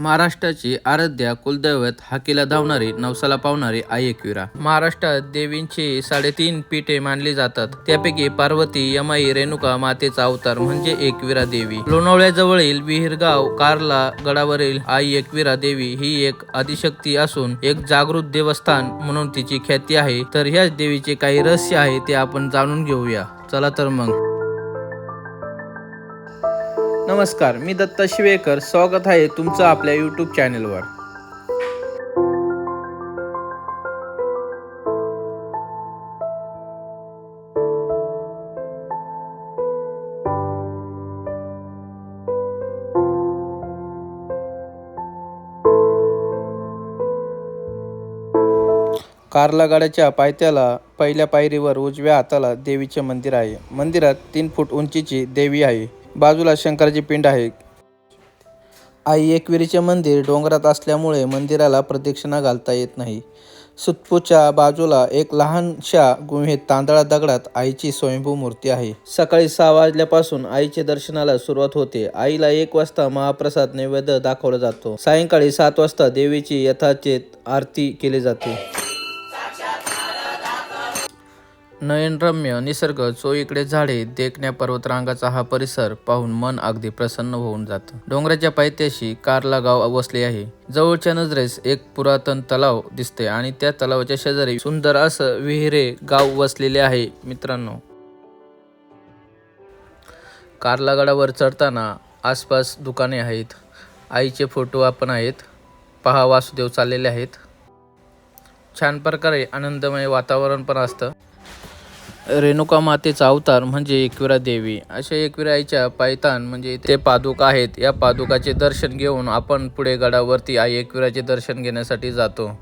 महाराष्ट्राची आराध्या कुलदैवत हाकीला धावणारी नवसाला पावणारी आई एकविरा. महाराष्ट्रात देवींची साडेतीन पीठे मानली जातात. त्यापैकी पार्वती यमाई रेणुका मातेचा अवतार म्हणजे एकविरा देवी. लोणावळ्याजवळील विहिरगाव कार्ला गडावरील आई एकविरा देवी ही एक आदिशक्ती असून एक जागृत देवस्थान म्हणून तिची ख्याती आहे. तर ह्याच देवीचे काही रहस्य आहे ते आपण जाणून घेऊया. चला तर मग. नमस्कार मी दत्ता शिवेकर. स्वागत आहे तुमचं आपल्या यूट्यूब चॅनेलवर कारला गाड्याच्या पायथ्याला पहिल्या पायरीवर उजव्या हाताला देवीचे मंदिर आहे. मंदिरात तीन फूट उंचीची देवी आहे. बाजूला शंकराची पिंड आहे. आई एकविरीचे मंदिर डोंगरात असल्यामुळे मंदिराला प्रदक्षिणा घालता येत नाही. सुतपूच्या बाजूला एक लहानशा गुहेत तांदळा दगडात आईची स्वयंभू मूर्ती आहे. सकाळी सहा वाजल्यापासून आईचे दर्शनाला सुरुवात होते. आईला एक वाजता महाप्रसाद नैवेद्य दाखवला जातो. सायंकाळी सात वाजता देवीची यथाचेत आरती केली जाते. नयनरम्य निसर्ग चोईकडे झाडे देखण्या पर्वतरांगाचा हा परिसर पाहून मन अगदी प्रसन्न होऊन जातं. डोंगराच्या पायथ्याशी कारला गाव वसले आहे. जवळच्या नजरेस एक पुरातन तलाव दिसते आणि त्या तलावाच्या शेजारी सुंदर असं विहिरे गाव वसलेले आहे मित्रांनो. कारला गडावर चढताना आसपास दुकाने आहेत. आईचे फोटो आपण आहेत. पहा वासुदेव चाललेले आहेत. छान प्रकारे आनंदमय वातावरण पण असतं. रेणुका मातेचा अवतार म्हणजे एकविरा देवी. अशा एकविरा आईच्या पायतान म्हणजे ते पादुका आहेत. या पादुकाचे दर्शन घेऊन आपण पुढे गडावरती आई एकविराचे दर्शन घेण्यासाठी जातो.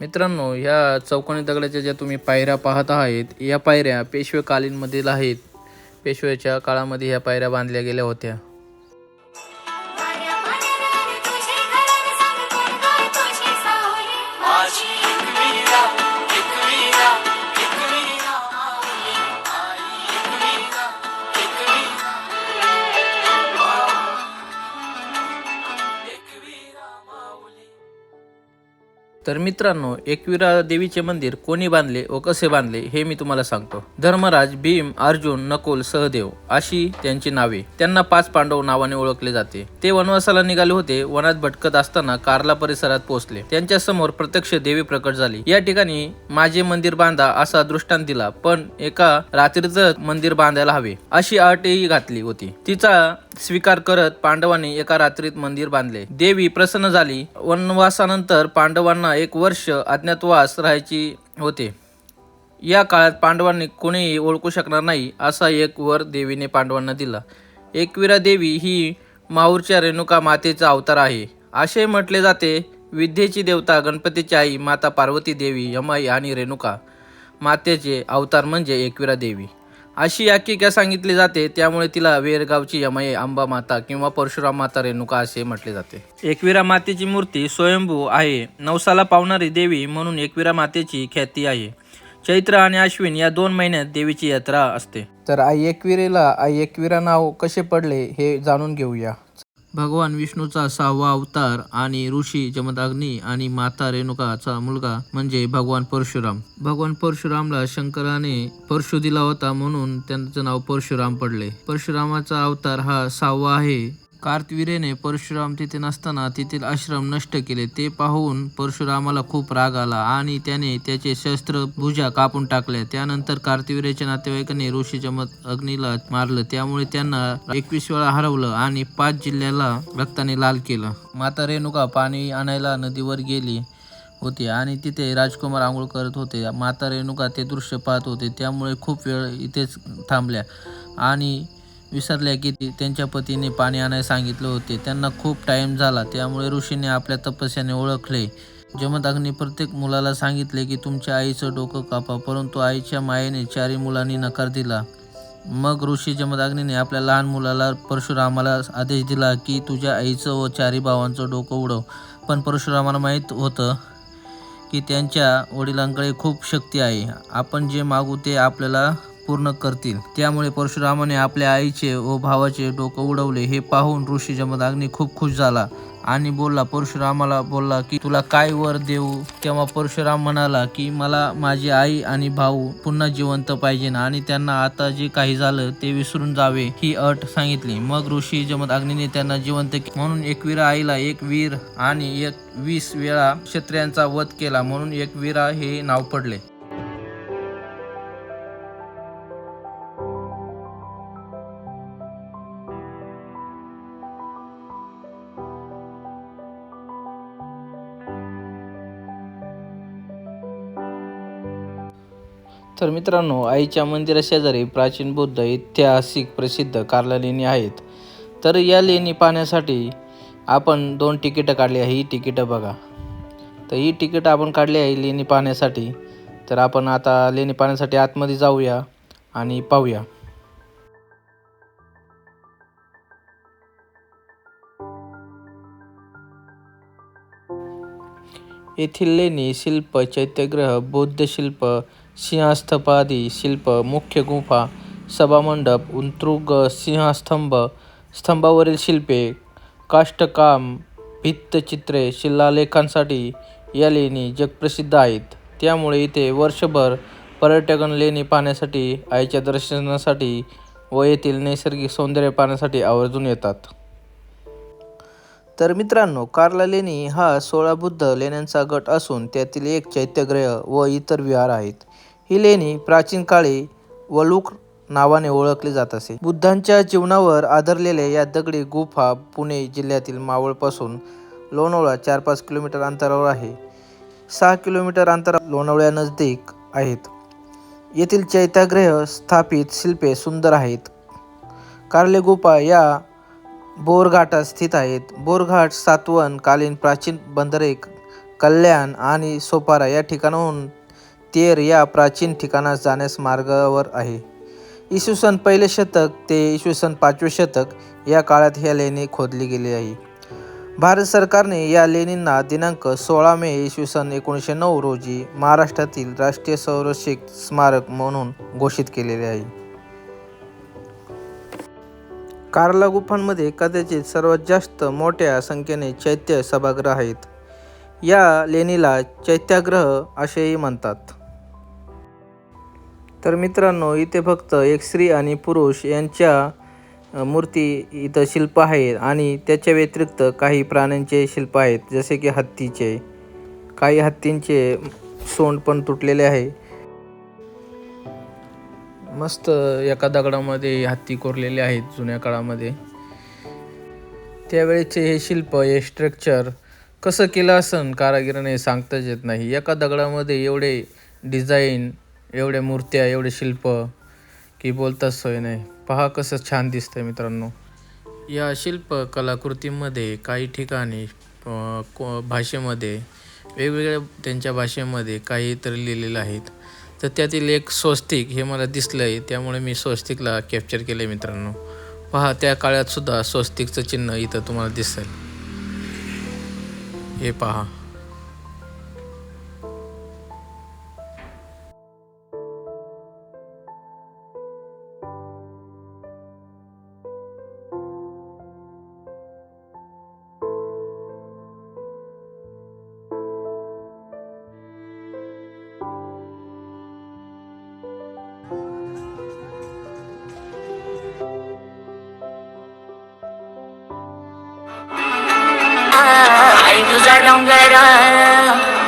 मित्रांनो ह्या चौकोनी दगडाच्या ज्या तुम्ही पायऱ्या पाहत आहात या पायऱ्या पेशवेकालीनमधील आहेत. पेशव्याच्या काळामध्ये ह्या पायऱ्या बांधल्या गेल्या होत्या. तर मित्रांनो एकविरा देवीचे मंदिर कोणी बांधले व कसे बांधले हे मी तुम्हाला सांगतो. धर्मराज भीम अर्जुन नकुल सहदेव अशी त्यांची नावे. त्यांना पाच पांडव नावाने ओळखले जाते. ते वनवासाला निघाले होते वनात भटकत असताना कार्ला परिसरात पोहोचले. त्यांच्यासमोर प्रत्यक्ष देवी प्रकट झाली. या ठिकाणी माझे मंदिर बांधा असा दृष्टांत दिला पण एका रात्रीच मंदिर बांधायला हवे अशी अटही घातली होती. तिचा स्वीकार करत पांडवांनी एका रात्रीत मंदिर बांधले. देवी प्रसन्न झाली. वनवासानंतर पांडवांना एक वर्ष अज्ञातवास राहायची होते. या काळात पांडवांनी कोणीही ओळखू शकणार नाही असा एक वर देवीने पांडवांना दिला. एकविरा देवी ही माहूरच्या रेणुका मातेचा अवतार आहे. असे म्हटले जाते विद्येची देवता गणपतीची आई माता पार्वती देवी यमाई आणि रेणुका मातेचे अवतार म्हणजे एकविरा देवी. अशी आख्यायिका सांगितली जाते त्यामुळे तिला वेरगावची यमाई अंबा माता किंवा परशुराम माता रेणुका असे म्हटले जाते. एकविरा मातेची मूर्ती स्वयंभू आहे. नवसाला पावणारी देवी म्हणून एकविरा मातेची ख्याती आहे. चैत्र आणि अश्विन या दोन महिन्यात देवीची यात्रा असते. तर आई एकविरेला आई एकविरा नाव कसे पडले हे जाणून घेऊया. भगवान विष्णूचा सहावा अवतार आणि ऋषी जमदाग्नी आणि माता रेणुकाचा मुलगा म्हणजे भगवान परशुराम. भगवान परशुरामला शंकराने परशु दिला होता म्हणून त्यांचं नाव परशुराम पडले. परशुरामाचा अवतार हा सहावा आहे. कार्तवीरेने परशुराम तिथे नसताना तेथील आश्रम नष्ट केले. ते पाहून परशुरामाला खूप राग आला आणि त्याने त्याचे शस्त्र भुजा कापून टाकल्या. त्यानंतर कार्तवीरेच्या नातेवाईकांनी ऋषी मत अग्नीला मारलं. त्यामुळे त्यांना एकवीस वेळा हरवलं आणि पाच जिल्ह्याला रक्ताने लाल केलं. माता रेणुका पाणी आणायला नदीवर गेली होते आणि तिथे राजकुमार आंघोळ करत होते. माता रेणुका ते दृश्य पाहत होते. त्यामुळे खूप वेळ इथेच थांबल्या आणि विसरल्या की त्यांच्या पतीने पाणी आणायला सांगितले होते. त्यांना खूप टाइम झाला. त्यामुळे ऋषीने आपल्या तपस्याने ओळखले. जमदाग्नी प्रत्येक मुलाला सांगितले की तुमच्या आईचं डोकं कापा. परंतु आईच्या मायेने चारी मुलांनी नकार दिला. मग ऋषी जमदाग्नीने आपल्या लहान मुलाला परशुरामाला आदेश दिला की तुझ्या आईचं व चारी भावांचं डोकं उडव पण परशुरामाला माहीत होतं की त्यांच्या वडिलांकडे खूप शक्ती आहे. आपण जे मागू ते आपल्याला पूर्ण करतील. त्यामुळे परशुरामाने आपल्या आईचे व भावाचे डोकं उडवले. हे पाहून ऋषी जमदाग्नी खूप खुश झाला आणि बोलला परशुरामाला बोलला की तुला काय वर देऊ? तेव्हा परशुराम म्हणाला की मला माझी आई आणि भाऊ पुन्हा जिवंत पाहिजे आणि त्यांना आता जे काही झालं ते विसरून जावे ही अट सांगितली. मग ऋषी जमदाग्नीने त्यांना जिवंत म्हणून एकवीरा आईला एक वीर आणि एक वीस वेळा क्षत्रियांचा वध केला. म्हणून एकवीरा हे नाव पडले. तर मित्रांनो आईच्या मंदिराशेजारी प्राचीन बौद्ध ऐतिहासिक प्रसिद्ध कार्ला लेणी आहेत. तर या लेणी पाहण्यासाठी आपण दोन तिकीटं काढली आहे. ही तिकीटं बघा. तर ही तिकीटं आपण काढली आहे लेणी पाहण्यासाठी. तर आपण आता लेणी पाहण्यासाठी आतमध्ये जाऊया आणि पाहूया. येथील लेणी शिल्प चैत्यग्रह बौद्ध शिल्प सिंहस्थपादी शिल्प मुख्य गुंफा सभामंडप उंतृग सिंहस्तंभ स्तंभावरील शिल्पे काष्टकाम भित्तचित्रे शिलालेखांसाठी या लेणी जगप्रसिद्ध आहेत. त्यामुळे इथे वर्षभर पर्यटकन लेणी पाहण्यासाठी आईच्या दर्शनासाठी व येथील नैसर्गिक सौंदर्य पाहण्यासाठी आवर्जून येतात. तर मित्रांनो कार्ला लेणी हा सोळा बुद्ध लेण्यांचा गट असून त्यातील एक चैत्यग्रह व इतर विहार आहेत. ही लेणी प्राचीन काळी वलूक नावाने ओळखली जात असे. बुद्धांच्या जीवनावर आधारलेल्या या दगडी गुफा पुणे जिल्ह्यातील मावळपासून लोणावळा चार पाच किलोमीटर अंतरावर आहे. सहा किलोमीटर अंतरा लोणावळ्या नजदीक आहेत. येथील चैत्याग्रह स्थापित शिल्पे सुंदर आहेत. कार्ले गुफा या बोरघाटात स्थित आहेत. बोरघाट सातवन कालीन प्राचीन बंदरे कल्याण आणि सोपारा या ठिकाणाहून तेर या प्राचीन ठिकाणास जाण्यास मार्गावर आहे. इसवी सन पहिले शतक ते इसवी सन पाचवे शतक या काळात ह्या लेणी खोदली गेली आहे. भारत सरकारने या लेणींना दिनांक सोळा मे इसवी सन एकोणीसशे नऊ रोजी महाराष्ट्रातील राष्ट्रीय संरक्षित स्मारक म्हणून घोषित केलेले आहे. कार्ला गुफांमध्ये कदाचित सर्वात जास्त मोठ्या संख्येने चैत्य सभागृह आहेत. या लेणीला चैत्याग्रह असेही म्हणतात. तर मित्रांनो इथे फक्त एक स्त्री आणि पुरुष यांच्या मूर्ती इथं शिल्प आहेत आणि त्याच्या व्यतिरिक्त काही प्राण्यांचे शिल्प आहेत जसे की हत्तीचे. काही हत्तींचे सोंड पण तुटलेले आहे. मस्त एका दगडामध्ये हत्ती कोरलेले आहेत जुन्या काळामध्ये. त्यावेळेचे हे शिल्प हे स्ट्रक्चर कसं केलं असन कारागिराने सांगताच येत नाही. एका दगडामध्ये एवढे डिझाईन एवढ्या मूर्त्या एवढे शिल्प की बोलताच सोय नाही. पहा कसं छान दिसतं मित्रांनो. या शिल्प कलाकृतीमध्ये काही ठिकाणी को भाषेमध्ये वेगवेगळ्या त्यांच्या भाषेमध्ये काहीतरी लिहिलेलं आहेत. तर त्यातील एक स्वस्तिक हे मला दिसलं आहे त्यामुळे मी स्वस्तिकला कॅप्चर केलं आहे मित्रांनो. पहा त्या काळात सुद्धा स्वस्तिकचं चिन्ह इथं तुम्हाला दिसेल. हे पहा. डोंगर.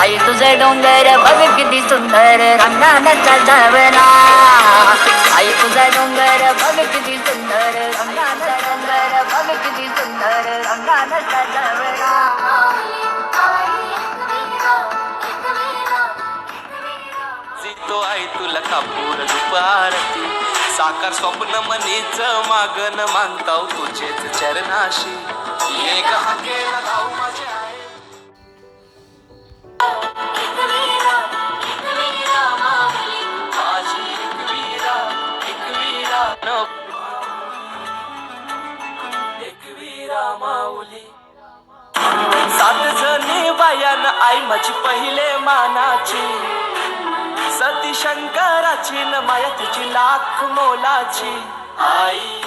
आई तुझे डोंगर बघ किती सुंदर रंगाचा जावला आई तुझा डोंगर बघ किती सुंदर रंगाचा डोंगर बघ किती सुंदर रंगाचा जावला जितो आई तुला कापूर दुपारती साकार स्वप्न मनीच मागन मानताव तुझेच चरणाशी. एक हाकेला धाव माझ्या. सात जणी बायान आई माझी पहिले मानाची. सती शंकराची न माया तुझी लाख मोलाची. आई